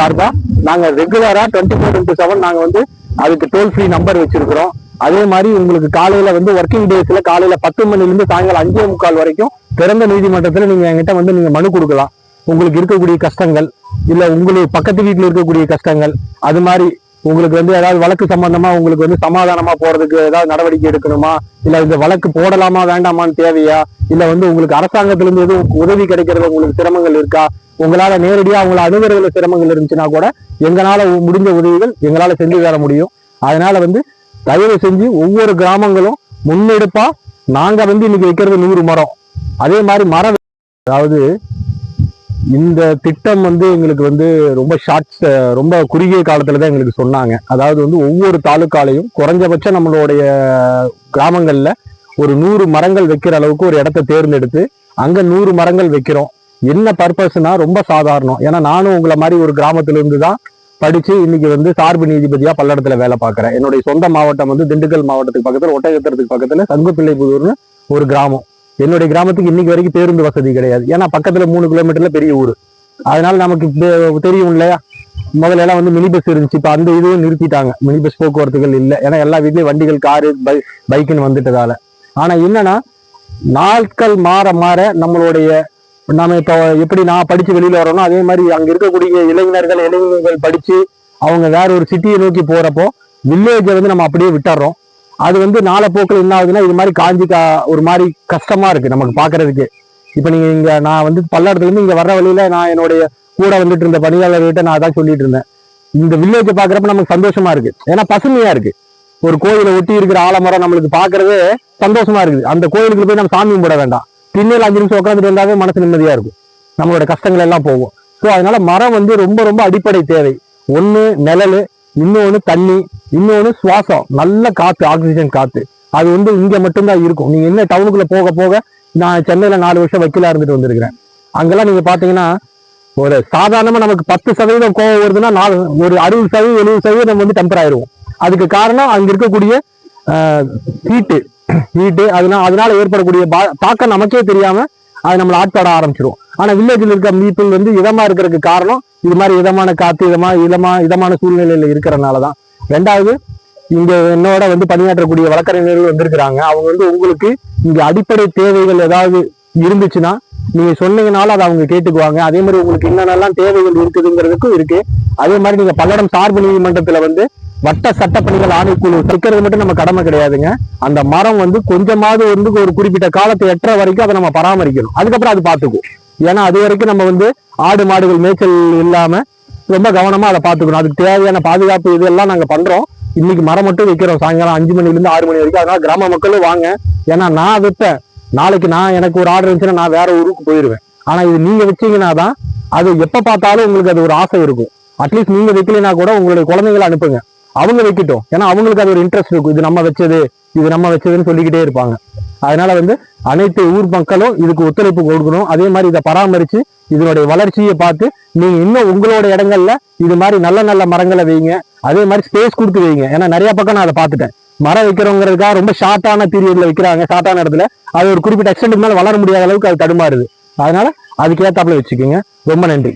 பார்த்தா நாங்க ரெகுலரா டுவெண்ட்டி ஃபோர் இன்டூ செவன் நாங்க வந்து அதுக்கு டோல் ஃப்ரீ நம்பர் வச்சிருக்கிறோம். அதே மாதிரி உங்களுக்கு காலையில வந்து ஒர்க்கிங் டேஸ்ல காலையில பத்து மணிலேருந்து சாயங்காலம் அஞ்சே முக்கால் வரைக்கும் திறந்த நீதிமன்றத்துல நீங்க என்கிட்ட வந்து நீங்க மனு கொடுக்கலாம். உங்களுக்கு இருக்கக்கூடிய கஷ்டங்கள் இல்ல உங்களுக்கு பக்கத்து வீட்டில் இருக்கக்கூடிய கஷ்டங்கள் அது மாதிரி உங்களுக்கு வந்து ஏதாவது வழக்கு சம்பந்தமா உங்களுக்கு வந்து சமாதானமா போறதுக்கு ஏதாவது நடவடிக்கை எடுக்கணுமா? இல்ல இந்த வழக்கு போடலாமா வேண்டாமான்னு தேவையா? இல்ல வந்து உங்களுக்கு அரசாங்கத்திலிருந்து எதுவும் உதவி கிடைக்கிறது உங்களுக்கு சிரமங்கள் இருக்கா? உங்களால நேரடியா அவங்கள அணுகிறதுல சிரமங்கள் இருந்துச்சுன்னா கூட எங்களால முடிஞ்ச உதவிகள் எங்களால செஞ்சு தர முடியும். அதனால வந்து தயவு செஞ்சு ஒவ்வொரு கிராமங்களும் முன்னெடுப்பா. நாங்க வந்து இன்னைக்கு வைக்கிறது நூறு மரம். அதே மாதிரி மரம் அதாவது இந்த திட்டம் வந்து எங்களுக்கு வந்து ரொம்ப ஷார்ட் ரொம்ப குறுகிய காலத்தில் தான் எங்களுக்கு சொன்னாங்க. அதாவது வந்து ஒவ்வொரு தாலுக்காலையும் குறைஞ்சபட்சம் நம்மளுடைய கிராமங்களில் ஒரு நூறு மரங்கள் வைக்கிற அளவுக்கு ஒரு இடத்த தேர்ந்தெடுத்து அங்கே நூறு மரங்கள் வைக்கிறோம். என்ன பர்பஸ்னா ரொம்ப சாதாரணம். ஏன்னா நானும் உங்களை மாதிரி ஒரு கிராமத்திலிருந்து தான் படித்து இன்னைக்கு வந்து சார்பு நீதிபதியாக பல்லடத்தில் வேலை பார்க்குறேன். என்னுடைய சொந்த மாவட்டம் வந்து திண்டுக்கல் மாவட்டத்துக்கு பக்கத்தில் ஒட்டகத்திரத்துக்கு பக்கத்துல சங்குப்பிள்ளைப்புதூர்னு ஒரு கிராமம். என்னுடைய கிராமத்துக்கு இன்னைக்கு வரைக்கும் பேருந்து வசதி கிடையாது. ஏன்னா பக்கத்துல மூணு கிலோமீட்டர்ல பெரிய ஊர். அதனால நமக்கு தெரியும் இல்லையா? முதல்ல எல்லாம் வந்து மினி பஸ் இருந்துச்சு. இப்ப அந்த இதுவும் நிறுத்திட்டாங்க. மினி பஸ் போக்குவரத்துகள் இல்லை. ஏன்னா எல்லா வீட்லயும் வண்டிகள் காரு பை பைக்குன்னு வந்துட்டதால. ஆனா என்னன்னா நாட்கள் மாற மாற நம்மளுடைய நம்ம இப்போ எப்படி நான் படிச்சு வெளியில வரோனோ அதே மாதிரி அங்க இருக்கக்கூடிய இளைஞர்கள் இளைஞர்கள் படிச்சு அவங்க வேற ஒரு சிட்டியை நோக்கி போறப்போ வில்லேஜை வந்து நம்ம அப்படியே விட்டுறோம். அது வந்து நாளப்போக்கில் என்ன ஆகுதுன்னா இது மாதிரி காஞ்சி கா ஒரு மாதிரி கஷ்டமா இருக்கு நமக்கு பாக்குறதுக்கு. இப்ப நீங்க இங்க நான் வந்து பல்லடத்துல இருந்து இங்க வர்ற வழியில நான் என்னுடைய கூட வந்துட்டு இருந்த பணியாளர்கிட்ட நான் அதான் சொல்லிட்டு இருந்தேன். இந்த வில்லேஜை பாக்குறப்ப நமக்கு சந்தோஷமா இருக்கு. ஏன்னா பசுமையா இருக்கு. ஒரு கோயிலை ஒட்டி இருக்கிற ஆலமரம் நம்மளுக்கு பாக்குறதே சந்தோஷமா இருக்குது. அந்த கோயிலுக்கு போய் நம்ம சாமி கும்பிட வேண்டாம். திண்ணையில் அஞ்சு நிமிஷம் உட்காந்துட்டு இருந்தாவே மனசு நிம்மதியா இருக்கும். நம்மளோட கஷ்டங்கள் எல்லாம் போகும். ஸோ அதனால மரம் வந்து ரொம்ப ரொம்ப அடிப்படை தேவை. ஒன்று நிழல் இன்னொன்று தண்ணி இன்னொன்று சுவாசம். நல்ல காற்று ஆக்சிஜன் காற்று அது வந்து இங்கே மட்டும்தான் இருக்கும். நீங்கள் என்ன டவுனுக்குள்ளே போக போக நான் சென்னையில் நாலு வருஷம் வக்கீலாக இருந்துட்டு வந்திருக்கிறேன். அங்கெல்லாம் நீங்கள் பார்த்தீங்கன்னா ஒரு சாதாரணமாக நமக்கு பத்து சதவீதம் கோவம் வருதுன்னா நாலு ஒரு அறுபது சதவீதம் எழுபது சதவீதம் நம்ம வந்து டெம்பர் ஆயிடுவோம் அதுக்கு காரணம் அங்கே இருக்கக்கூடிய ஹீட்டு ஹீட்டு அதனால அதனால ஏற்படக்கூடிய பா- தாக்கம் நமக்கே தெரியாமல் அது நம்மளை ஆட்பாட ஆரம்பிச்சிடும் ஆனால் வில்லேஜில் இருக்க பீப்புள் வந்து இதமாக இருக்கிறதுக்கு காரணம் இது மாதிரி இதமான காத்து இதமா இதமா இதமான சூழ்நிலையில இருக்கிறனாலதான். ரெண்டாவது இங்க என்னோட வந்து பணியாற்றக்கூடிய வழக்கறிஞர்கள் வந்திருக்கிறாங்க. அவங்க வந்து உங்களுக்கு இங்க அடிப்படை தேவைகள் ஏதாவது இருந்துச்சுன்னா நீங்க சொன்னீங்கனாலும் அதை அவங்க கேட்டுக்குவாங்க. அதே மாதிரி உங்களுக்கு என்னென்னலாம் தேவைகள் இருக்குதுங்கிறதுக்கும் இருக்கு. அதே மாதிரி நீங்க பல்லடம் சார்பு நீதிமன்றத்துல வந்து வட்ட சட்டப்பணிகள் ஆணைக்குழு வைக்கிறது மட்டும் நம்ம கடமை கிடையாதுங்க. அந்த மரம் வந்து கொஞ்சமாவது வந்து ஒரு குறிப்பிட்ட காலத்தை எட்டுற வரைக்கும் அதை நம்ம பராமரிக்கணும். அதுக்கப்புறம் அது பார்த்துக்கும் ஏன்னா அது வரைக்கும் நம்ம வந்து ஆடு மாடுகள் மேய்ச்சல் இல்லாம ரொம்ப கவனமா அதை பார்த்துக்கணும். அதுக்கு தேவையான பாதுகாப்பு இதெல்லாம் நாங்க பண்றோம். இன்னைக்கு மரம் மட்டும் வைக்கிறோம். சாயங்காலம் அஞ்சு மணில இருந்து ஆறு மணி வரைக்கும். அதனால கிராம மக்களும் வாங்க. ஏன்னா நான் வைப்பேன் நாளைக்கு நான் எனக்கு ஒரு ஆர்டர் இருந்துச்சுன்னா நான் வேற ஊருக்கு போயிருவேன். ஆனா இது நீங்க வச்சீங்கன்னா தான் அது எப்ப பார்த்தாலும் உங்களுக்கு அது ஒரு ஆசை இருக்கும். அட்லீஸ்ட் நீங்க வைக்கலைன்னா கூட உங்களுடைய குழந்தைகளை அனுப்புங்க. அவங்க வைக்கட்டும். ஏன்னா அவங்களுக்கு அது ஒரு இன்ட்ரெஸ்ட் இருக்கும். இது நம்ம வச்சது இது நம்ம வச்சதுன்னு சொல்லிக்கிட்டே இருப்பாங்க. அதனால வந்து அனைத்து ஊர் மக்களும் இதுக்கு ஒத்துழைப்பு கொடுக்கணும். அதே மாதிரி இதை பராமரித்து இதனுடைய வளர்ச்சியை பார்த்து நீங்கள் இன்னும் உங்களோட இடங்கள்ல இது மாதிரி நல்ல நல்ல மரங்களை வைங்க. அதே மாதிரி ஸ்பேஸ் கொடுத்து வைங்க. ஏன்னா நிறைய பக்கம் நான் அதை பார்த்துட்டேன். மரம் வைக்கிறவங்கிறதுக்காக ரொம்ப ஷார்ட்டான பீரியட்ல வைக்கிறாங்க. ஷார்ட்டான இடத்துல. அது ஒரு குறிப்பிட்ட எக்ஸ்டென்ட் மேலே வளர முடியாத அளவுக்கு அது தடுமாறுது. அதனால அதுக்கேற்றாப்புல வச்சுக்கோங்க. ரொம்ப நன்றி.